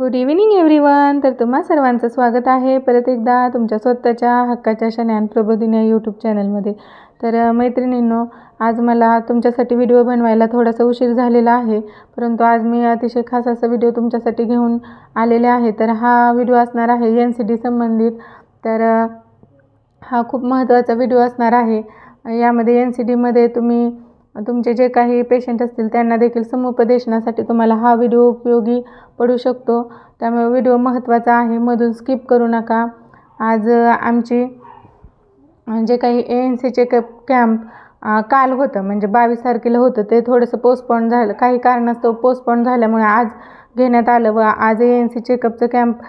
Good evening everyone तर तुम्हा सर्वांचं स्वागत आहे. परत एकदा तुमच्या स्वतःच्या हक्काच्या शन्यान प्रबोधिनी या यूट्यूब चॅनलमध्ये तर मैत्रिणींनो आज मला तुमच्यासाठी व्हिडिओ बनवायला थोडासा उशीर झालेला आहे. परंतु आज मी अतिशय खास असा व्हिडिओ तुमच्यासाठी घेऊन आलेले आहे. तर हा व्हिडिओ असणार आहे एन सी डी संबंधित. तर हा खूप महत्त्वाचा व्हिडिओ असणार आहे. यामध्ये एन सी डीमध्ये तुम्ही तुमचे जे काही पेशंट असतील त्यांना देखील समुपदेशनासाठी तुम्हाला हा व्हिडिओ उपयोगी पडू शकतो. त्यामुळे व्हिडिओ महत्त्वाचा आहे. मधून स्किप करू नका. आज आमची जे काही ए एन सीचे कॅप कॅम्प काल होतं म्हणजे बावीस तारखेला होतं ते थोडंसं पोस्टपोन झालं. काही कारणास्तव पोस्टपोन झाल्यामुळे आज घेण्यात आलं व आज ए एन सी चेकअपचं कॅम्प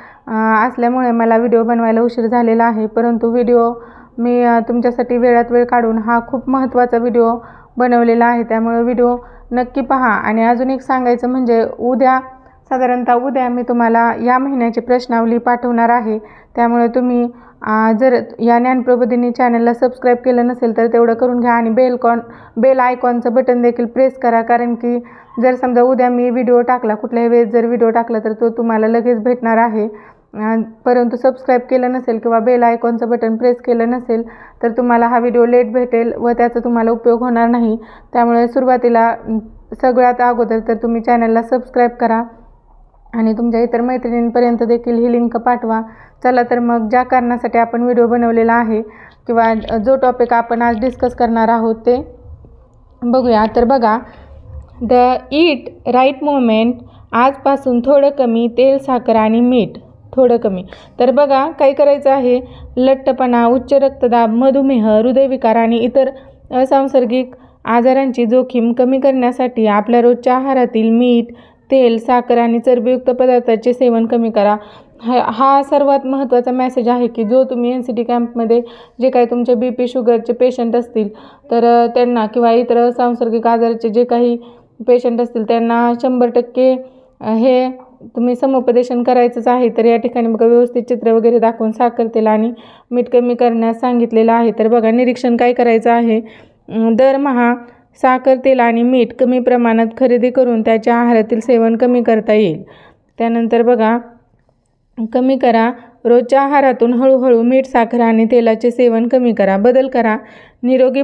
असल्यामुळे मला व्हिडिओ बनवायला उशीर झालेला आहे. परंतु व्हिडिओ मी तुमच्यासाठी वेळात वेळ काढून हा खूप महत्त्वाचा व्हिडिओ बनवलेला आहे. त्यामुळे व्हिडिओ नक्की पहा. आणि अजून एक सांगायचं म्हणजे उद्या साधारणतः उद्या मी तुम्हाला या महिन्याची प्रश्नावली पाठवणार आहे. त्यामुळे तुम्ही जर या ज्ञानप्रबोधिनी चॅनलला सबस्क्राईब केलं नसेल तर तेवढं करून घ्या आणि बेल कॉन बेल आयकॉनचं बटन देखील प्रेस करा. कारण की जर समजा उद्या मी व्हिडिओ टाकला कुठल्याही वेळेस जर व्हिडिओ टाकला तर तो तुम्हाला लगेच भेटणार आहे. परंतु सबस्क्राईब केलं नसेल किंवा बेल आयकॉनचं बटन प्रेस केलं नसेल तर तुम्हाला हा व्हिडिओ लेट भेटेल व त्याचा तुम्हाला उपयोग होणार नाही. त्यामुळे सुरुवातीला सगळ्यात अगोदर तर तुम्ही चॅनलला सबस्क्राईब करा आणि तुमच्या इतर मैत्रिणींपर्यंत देखील ही लिंक पाठवा. चला तर मग ज्या कारणासाठी आपण व्हिडिओ बनवलेला आहे किंवा जो टॉपिक आपण आज डिस्कस करणार आहोत ते बघूया. तर बघा द ईट राईट मोमेंट आजपासून थोडं कमी तेल साखर आणि मीठ. थोडं कमी. तर बघा काय करायचं आहे? लठ्ठपणा उच्च रक्तदाब मधुमेह हृदयविकार आणि इतर असंसर्गिक आजारांची जोखीम कमी करण्यासाठी आपल्या रोजच्या आहारातील मीठ तेल साखर आणि चरबीयुक्त पदार्थाचे सेवन कमी करा. हा हा सर्वात महत्त्वाचा मेसेज आहे की जो तुम्ही एन सी टी कॅम्पमध्ये जे काही तुमचे बी पी शुगरचे पेशंट असतील तर त्यांना किंवा इतर सांसर्गिक आजाराचे जे काही पेशंट असतील त्यांना शंभर टक्के हे तुम्ही समुपदेशन करायचंच आहे तर या ठिकाणी बघा व्यवस्थित चित्र वगैरे दाखवून साखर तेल आणि मीठ कमी करण्यास सांगितलेलं आहे. तर बघा निरीक्षण काय करायचं आहे? दरमहा साखर तेल आणि मीठ कमी प्रमाणात खरेदी करून त्याच्या आहारातील सेवन कमी करता येईल. त्यानंतर बघा कमी करा. रोजच्या आहारातून हळूहळू मीठ साखर आणि तेलाचे सेवन कमी करा. बदल करा. निरोगी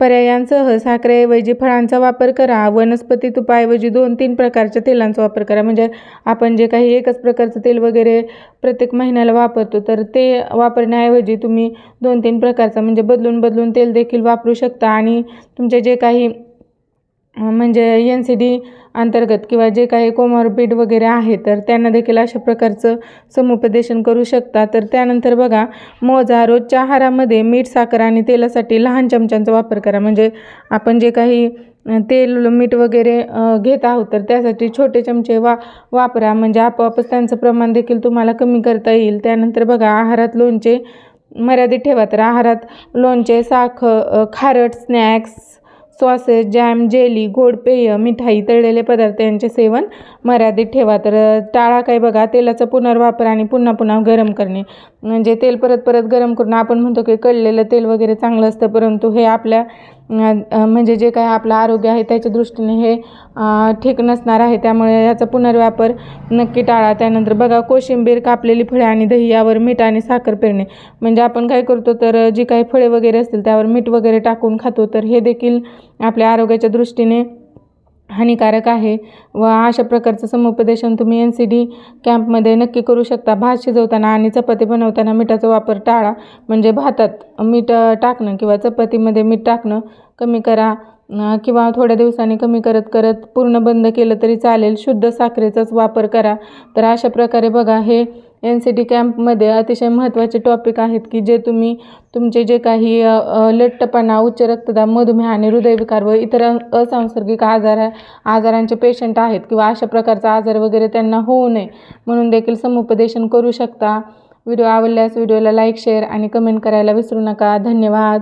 पर्यायांसह साखरेऐवजी फळांचा वापर करा. वनस्पती तुपाऐवजी दोन तीन प्रकारच्या तेलांचा वापर करा. म्हणजे आपण जे काही एकच प्रकारचं तेल वगैरे प्रत्येक महिन्याला वापरतो तर ते वापरण्याऐवजी तुम्ही दोन तीन प्रकारचं म्हणजे बदलून बदलून तेल देखील वापरू शकता. आणि तुमचे जे काही म्हणजे एन सी डी अंतर्गत किंवा जे काही कोमॉर्बिड वगैरे आहे तर त्यांना देखील अशा प्रकारचं समुपदेशन करू शकता. तर त्यानंतर बघा मोजा रोजच्या आहारामध्ये मीठ साखर आणि तेलासाठी लहान चमच्यांचा वापर करा. म्हणजे आपण जे काही तेल मीठ वगैरे घेत आहोत तर त्यासाठी छोटे चमचे वा वापरा. म्हणजे आपोआपच त्यांचं प्रमाण देखील तुम्हाला कमी करता येईल. त्यानंतर बघा आहारात लोणचे मर्यादित ठेवा. तर आहारात लोणचे साखर खारट स्नॅक्स सॉसेस जॅम जेली गोड पेय मिठाई तळलेले पदार्थ यांचे सेवन मर्यादित ठेवा. तर टाळा काय बघा तेलाचा पुनर्वापर आणि पुन्हा पुन्हा गरम करणे. म्हणजे तेल परत परत गरम करून आपण म्हणतो की कळलेलं तेल वगैरे चांगलं असतं परंतु हे आपल्या म्हणजे जे काही आपलं आरोग्य आहे त्याच्या दृष्टीने हे ठीक नसणार आहे. त्यामुळे याचा पुनर्वापर नक्की टाळा. त्यानंतर बघा कोशिंबीर कापलेली फळे आणि दही यावर मीठ आणि साखर पेरणे. म्हणजे आपण काय करतो तर जी काही फळे वगैरे असतील त्यावर मीठ वगैरे टाकून खातो. तर हे देखील आपल्या आरोग्याच्या दृष्टीने हानिकारक आहे व अशा प्रकारचं समुपदेशन तुम्ही एन सी डी कॅम्पमध्ये नक्की करू शकता. भात शिजवताना आणि चपाती बनवताना मिठाचा वापर टाळा. म्हणजे भातात मीठ टाकणं किंवा चपातीमध्ये मीठ टाकणं कमी करा. किंवा थोड्या दिवसांनी कमी करत करत पूर्ण बंद केलं तरी चालेल. शुद्ध साखरेचाच वापर करा. तर अशा प्रकारे बघा हे एन सी टी कॅम्पमध्ये अतिशय महत्त्वाचे टॉपिक आहेत की जे तुम्ही तुमचे जे काही लट्टपणा लठ्ठपणा उच्च रक्तदाब मधुमेह आणि हृदयविकार व इतर असांसर्गिक असंसर्गिक आजार आजारांचे पेशंट आहेत किंवा अशा प्रकारचा आजार वगैरे त्यांना होऊ नये म्हणून देखील समुपदेशन करू शकता. व्हिडिओ आवडल्यास व्हिडिओला लाईक शेअर आणि कमेंट करायला विसरू नका. धन्यवाद.